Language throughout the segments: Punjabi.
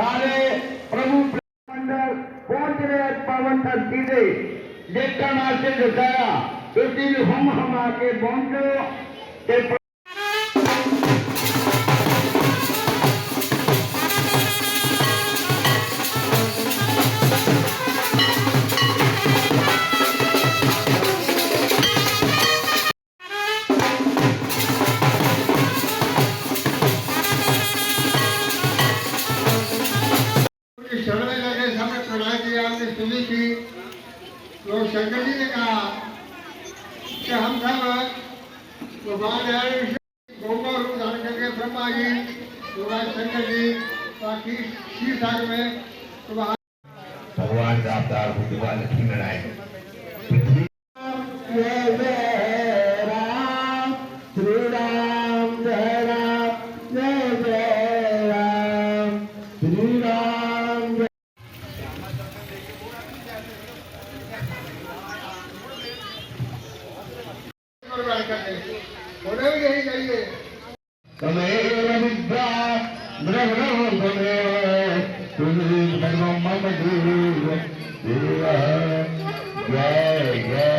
ਸਾਰੇ ਪ੍ਰਭੂ ਮੰਡਲ ਪਹੁੰਚ ਰਹੇ ਪਵਨ ਧਰਤੀ ਦੇ ਦੇਖਣ ਵਾਸਤੇ ਦਿਖਾਇਆ ਤੁਸੀਂ ਵੀ ਹਮ ਹਮਾ ਕੇ ਪਹੁੰਚੋ ਤੇ तो शंकर जी ने कहा कि हम सब भगवान है गौवा रूप धारण करके ब्रह्मा जी भगवान शंकर जी बाकी शीर सागर में तो वहाँ भगवान का अवतार बुद्धिमान लक्ष्मी नारायण उन्हें भी यही चाहिए तमेव विद्या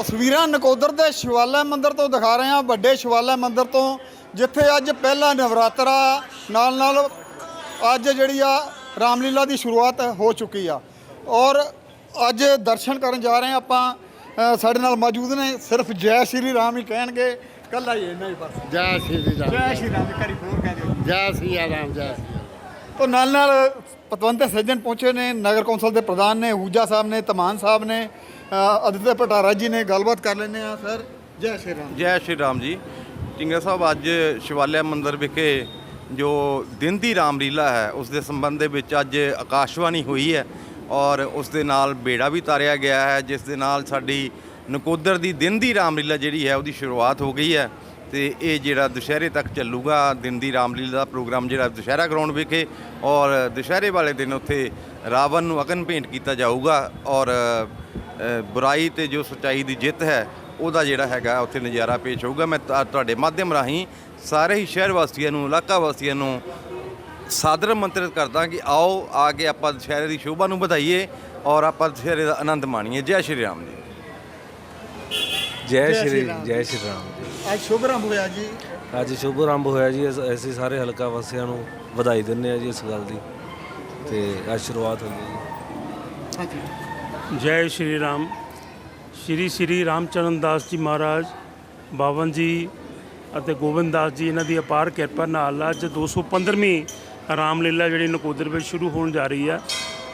ਤਸਵੀਰਾਂ ਨਕੋਦਰ ਦੇ ਸ਼ਿਵਾਲਾ ਮੰਦਿਰ ਤੋਂ ਦਿਖਾ ਰਹੇ ਹਾਂ ਵੱਡੇ ਸ਼ਿਵਾਲਾ ਮੰਦਿਰ ਤੋਂ ਜਿੱਥੇ ਅੱਜ ਪਹਿਲਾ ਨਵਰਾਤਰਾ ਨਾਲ ਨਾਲ ਅੱਜ ਜਿਹੜੀ ਆ ਰਾਮਲੀਲਾ ਦੀ ਸ਼ੁਰੂਆਤ ਹੋ ਚੁੱਕੀ ਆ। ਔਰ ਅੱਜ ਦਰਸ਼ਨ ਕਰਨ ਜਾ ਰਹੇ ਆਪਾਂ ਸਾਡੇ ਨਾਲ ਮੌਜੂਦ ਨੇ ਸਿਰਫ ਜੈ ਸ਼੍ਰੀ ਰਾਮ ਹੀ ਕਹਿਣਗੇ ਕੱਲਾ ਹੀ ਇੰਨਾ ਹੀ ਬਸ। ਜੈ ਸ਼੍ਰੀ ਰਾਮ। ਜੈ ਸ਼੍ਰੀ ਰਾਮ ਕਰੀ ਹੋਰ ਕਹਿ ਦਿਓ ਜੈ। ਸ਼੍ਰੀ ਰਾਮ ਜੈ ਸ਼੍ਰੀ ਤੋਂ ਨਾਲ ਨਾਲ ਪਤਵੰਤ ਸੱਜਣ ਪਹੁੰਚੇ ਨੇ ਨਗਰ ਕੌਂਸਲ ਦੇ ਪ੍ਰਧਾਨ ਨੇ ਹੂਜਾ ਸਾਹਿਬ ਨੇ ਤਮਾਨ ਸਾਹਿਬ ਨੇ ਅਦਿੱਤਿਆ ਪਟਾਰਾ ਜੀ ਨੇ ਗੱਲਬਾਤ ਕਰ ਲੈਂਦੇ ਆ ਸਰ। ਜੈ ਸ਼੍ਰੀ ਰਾਮ ਜੈ। ਸ਼੍ਰੀ ਰਾਮ ਜੀ। ਟਿੰਗਰਾ ਸਾਹਿਬ, ਅੱਜ ਸ਼ਿਵਾਲਿਆ ਮੰਦਿਰ ਵਿਖੇ ਜੋ ਦਿਨ ਦੀ ਰਾਮਲੀਲਾ ਹੈ, ਉਸ ਦੇ ਸੰਬੰਧ ਦੇ ਵਿੱਚ ਅੱਜ ਆਕਾਸ਼ਵਾਣੀ ਹੋਈ ਹੈ ਔਰ ਉਸ ਦੇ ਨਾਲ ਬੇੜਾ ਵੀ ਤਾਰਿਆ ਗਿਆ ਹੈ, ਜਿਸ ਦੇ ਨਾਲ ਸਾਡੀ ਨਕੋਦਰ ਦੀ ਦਿਨ ਦੀ ਰਾਮਲੀਲਾ ਜਿਹੜੀ ਹੈ, ਉਹਦੀ ਸ਼ੁਰੂਆਤ ਹੋ ਗਈ ਹੈ ਤੇ ਇਹ ਜਿਹੜਾ ਦੁਸ਼ਹਿਰੇ ਤੱਕ ਚੱਲੂਗਾ, ਦਿਨ ਦੀ ਰਾਮਲੀਲਾ ਦਾ ਪ੍ਰੋਗਰਾਮ ਜਿਹੜਾ ਦੁਸ਼ਹਿਰਾ ਗਰਾਊਂਡ ਵਿਖੇ ਔਰ ਦੁਸ਼ਹਿਰੇ ਵਾਲੇ ਦਿਨ ਉੱਥੇ ਰਾਵਣ ਨੂੰ ਅਗਨ ਭੇਂਟ ਕੀਤਾ ਜਾਊਗਾ ਔਰ ਬੁਰਾਈ ਤੇ ਜੋ ਸੱਚਾਈ ਦੀ ਜਿੱਤ ਹੈ ਉਹਦਾ ਜਿਹੜਾ ਹੈਗਾ ਉੱਥੇ ਨਜ਼ਾਰਾ ਪੇਸ਼ ਹੋਊਗਾ। ਮੈਂ ਤੁਹਾ- ਤੁਹਾਡੇ ਮਾਧਿਅਮ ਰਾਹੀਂ ਸਾਰੇ ਹੀ ਸ਼ਹਿਰ ਵਾਸੀਆਂ ਨੂੰ ਇਲਾਕਾ ਵਾਸੀਆਂ ਨੂੰ ਸਾਦਰ ਮੰਤਰਿਤ ਕਰਦਾ ਕਿ ਆਓ ਆ ਕੇ ਆਪਾਂ ਦੁਸ਼ਹਿਰੇ ਦੀ ਸ਼ੋਭਾ ਨੂੰ ਵਧਾਈਏ ਔਰ ਆਪਾਂ ਦੁਸ਼ਹਿਰੇ ਦਾ ਆਨੰਦ ਮਾਣੀਏ। ਜੈ ਸ਼੍ਰੀ ਰਾਮ ਜੀ। ਜੈ ਸ਼੍ਰੀ। ਜੈ ਸ਼੍ਰੀ ਰਾਮ ਜੀ। ਅੱਜ ਸ਼ੁਭ ਆਰੰਭ ਹੋਇਆ ਜੀ। ਅੱਜ ਸ਼ੁਭ ਆਰੰਭ ਹੋਇਆ ਜੀ। ਅਸ- ਸਾਰੇ ਹਲਕਾ ਵਾਸੀਆਂ ਨੂੰ ਵਧਾਈ ਦਿੰਦੇ ਆ ਜੀ ਇਸ ਗੱਲ ਦੀ। ਤੇ ਅੱਜ ਸ਼ੁਰੂਆਤ ਹੋ ਗਈ ਜੀ। ਹਾਂਜੀ। ਜੈ ਸ਼੍ਰੀ ਰਾਮ। ਸ਼੍ਰੀ ਸ਼੍ਰੀ ਰਾਮਚਰਨ ਦਾਸ ਜੀ ਮਹਾਰਾਜ ਬਾਵਨ ਜੀ ਅਤੇ ਗੋਬਿੰਦ ਦਾਸ ਜੀ, ਇਹਨਾਂ ਦੀ ਅਪਾਰ ਕਿਰਪਾ ਨਾਲ ਅੱਜ 215ਵੀਂ ਰਾਮਲੀਲਾ ਜਿਹੜੀ ਨਕੋਦਰ ਵਿੱਚ ਸ਼ੁਰੂ ਹੋਣ ਜਾ ਰਹੀ ਹੈ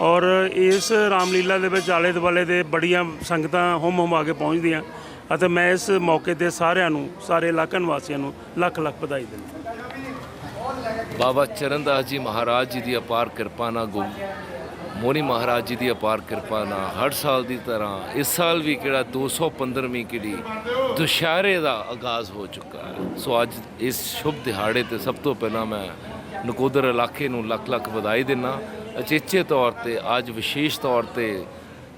ਔਰ ਇਸ ਰਾਮਲੀਲਾ ਦੇ ਵਿੱਚ ਆਲੇ ਦੁਆਲੇ ਦੇ ਬੜੀਆਂ ਸੰਗਤਾਂ ਹੁਮ ਹੁਮ ਆ ਕੇ ਪਹੁੰਚਦੀਆਂ ਅਤੇ ਮੈਂ ਇਸ ਮੌਕੇ ਤੇ ਸਾਰਿਆਂ ਨੂੰ, ਸਾਰੇ ਇਲਾਕਾ ਨਿਵਾਸੀਆਂ ਨੂੰ ਲੱਖ ਲੱਖ ਵਧਾਈ ਦਿੰਦਾ। ਬਾਬਾ ਚਰਨਦਾਸ ਜੀ ਮਹਾਰਾਜ ਜੀ ਦੀ ਅਪਾਰ ਕਿਰਪਾ ਨਾਲ ਗੁਰੂ ਮੋਨੀ ਮਹਾਰਾਜ ਜੀ ਦੀ ਅਪਾਰ ਕਿਰਪਾ ਨਾਲ ਹਰ ਸਾਲ ਦੀ ਤਰ੍ਹਾਂ ਇਸ ਸਾਲ ਵੀ ਕਿਹੜਾ 215ਵੀਂ ਕਿਹੜੀ ਦੁਸ਼ਹਿਰੇ ਦਾ ਆਗਾਜ਼ ਹੋ ਚੁੱਕਾ ਹੈ। ਸੋ ਅੱਜ ਇਸ ਸ਼ੁਭ ਦਿਹਾੜੇ ਤੇ ਸਭ ਤੋਂ ਪਹਿਲਾਂ ਮੈਂ ਨਕੋਦਰ ਇਲਾਕੇ ਨੂੰ ਲੱਖ ਲੱਖ ਵਧਾਈ ਦਿੰਦਾ ਅਚੇਚੇ ਤੌਰ ਤੇ, ਅੱਜ ਵਿਸ਼ੇਸ਼ ਤੌਰ ਤੇ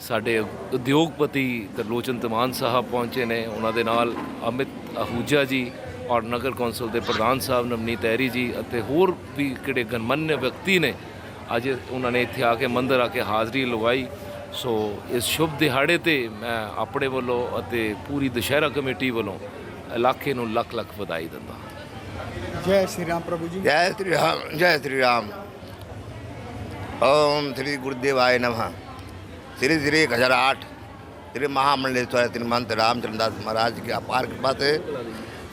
ਸਾਡੇ ਉਦਯੋਗਪਤੀ ਤਰਲੋਚਨ ਤਮਾਨ ਸਾਹਿਬ ਪਹੁੰਚੇ ਨੇ। ਉਹਨਾਂ ਦੇ ਨਾਲ ਅਮਿਤ ਅਹੂਜਾ ਜੀ ਔਰ ਨਗਰ ਕੌਂਸਲ ਦੇ ਪ੍ਰਧਾਨ ਸਾਹਿਬ ਨਵਨੀਤ ਐਰੀ ਜੀ ਅਤੇ ਹੋਰ ਵੀ ਕਿਹੜੇ ਗਣਮਾਨਿਆ ਵਿਅਕਤੀ ਨੇ ਅੱਜ ਉਹਨਾਂ ਨੇ ਇੱਥੇ ਆ ਕੇ ਮੰਦਰ ਆ ਕੇ ਹਾਜ਼ਰੀ ਲਗਾਈ ਸੋ ਇਸ ਸ਼ੁਭ ਦਿਹਾੜੇ ਤੇ ਮੈਂ ਆਪਣੇ ਵੱਲੋਂ ਅਤੇ ਪੂਰੀ ਦੁਸ਼ਹਿਰਾ ਕਮੇਟੀ ਵੱਲੋਂ ਇਲਾਕੇ ਨੂੰ ਲੱਖ ਲੱਖ ਵਧਾਈ ਦਿੰਦਾ ਜੈ ਸ਼੍ਰੀ ਰਾਮ ਪ੍ਰਭੂ ਜੀ जय श्री राम जय श्री राम ओम श्री गुरुदेवाय नमः श्री श्री एक हजार आठ श्री महामंडलेश्वर श्री महंत रामचंद्रदास महाराज की अपार कृपा से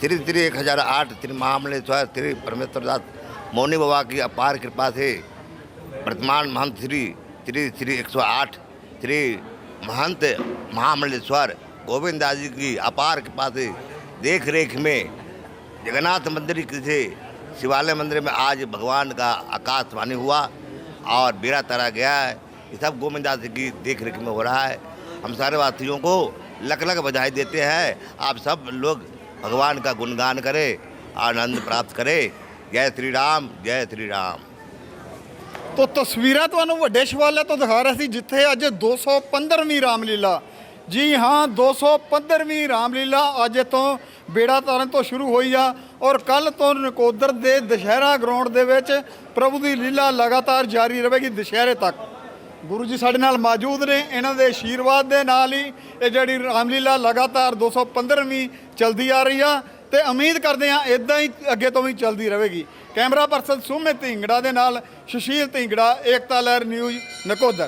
श्री श्री एक हजार आठ श्री महामंडलेश्वर श्री परमेश्वर दास मौनी बाबा की अपार कृपा से वर्तमान महंत श्री श्री श्री एक सौ आठ, श्री महंत महामंडलेश्वर गोविंद दास जी की अपार कृपा से देख रेख में जगन्नाथ मंदिर से शिवालय मंदिर में आज भगवान का आकाशवाणी हुआ और बेरा तरा गया है। ये सब गोविंदा जी की देख रेख में हो रहा है। हम सारे वासियों को लख लख बधाई देते हैं। आप सब लोग भगवान का गुणगान करें, आनंद प्राप्त करें। जय श्री राम, जय श्री राम। ਤੋ ਤਸਵੀਰਾਂ ਤੁਹਾਨੂੰ ਵੱਡੇ ਸ਼ਿਵਾਲਿਆ ਤੋਂ ਦਿਖਾ ਰਿਹਾ ਸੀ, ਜਿੱਥੇ ਅੱਜ 215ਵੀਂ ਰਾਮਲੀਲਾ। ਜੀ ਹਾਂ 215ਵੀਂ ਰਾਮਲੀਲਾ ਅੱਜ ਤੋਂ ਬੇੜਾ ਤਾਰਨ ਤੋਂ ਸ਼ੁਰੂ ਹੋਈ ਆ ਔਰ ਕੱਲ ਤੋਂ ਨਕੋਦਰ ਦੇ ਦੁਸ਼ਹਿਰਾ ਗਰਾਊਂਡ ਦੇ ਵਿੱਚ ਪ੍ਰਭੂ ਦੀ ਲੀਲਾ ਲਗਾਤਾਰ ਜਾਰੀ ਰਹੇਗੀ ਦੁਸ਼ਹਿਰੇ ਤੱਕ। ਗੁਰੂ ਜੀ ਸਾਡੇ ਨਾਲ ਮੌਜੂਦ ਨੇ, ਇਹਨਾਂ ਦੇ ਆਸ਼ੀਰਵਾਦ ਦੇ ਨਾਲ ਹੀ ਇਹ ਜਿਹੜੀ ਰਾਮਲੀਲਾ ਲਗਾਤਾਰ 215ਵੀਂ ਚਲਦੀ ਆ ਰਹੀ ਆ ਤੇ ਉਮੀਦ ਕਰਦੇ ਆ ਇਦਾਂ ਹੀ ਅੱਗੇ ਤੋਂ ਵੀ ਚਲਦੀ ਰਹੇਗੀ। ਕੈਮਰਾ ਪਰਸਨ ਸੁਮਿਤ ਢਿੰਗੜਾ ਦੇ ਨਾਲ ਸੁਸ਼ੀਲ ਢਿੰਗੜਾ ਏਕਤਾ ਲਹਿਰ ਨਿਊਜ਼ ਨਕੋਦਰ।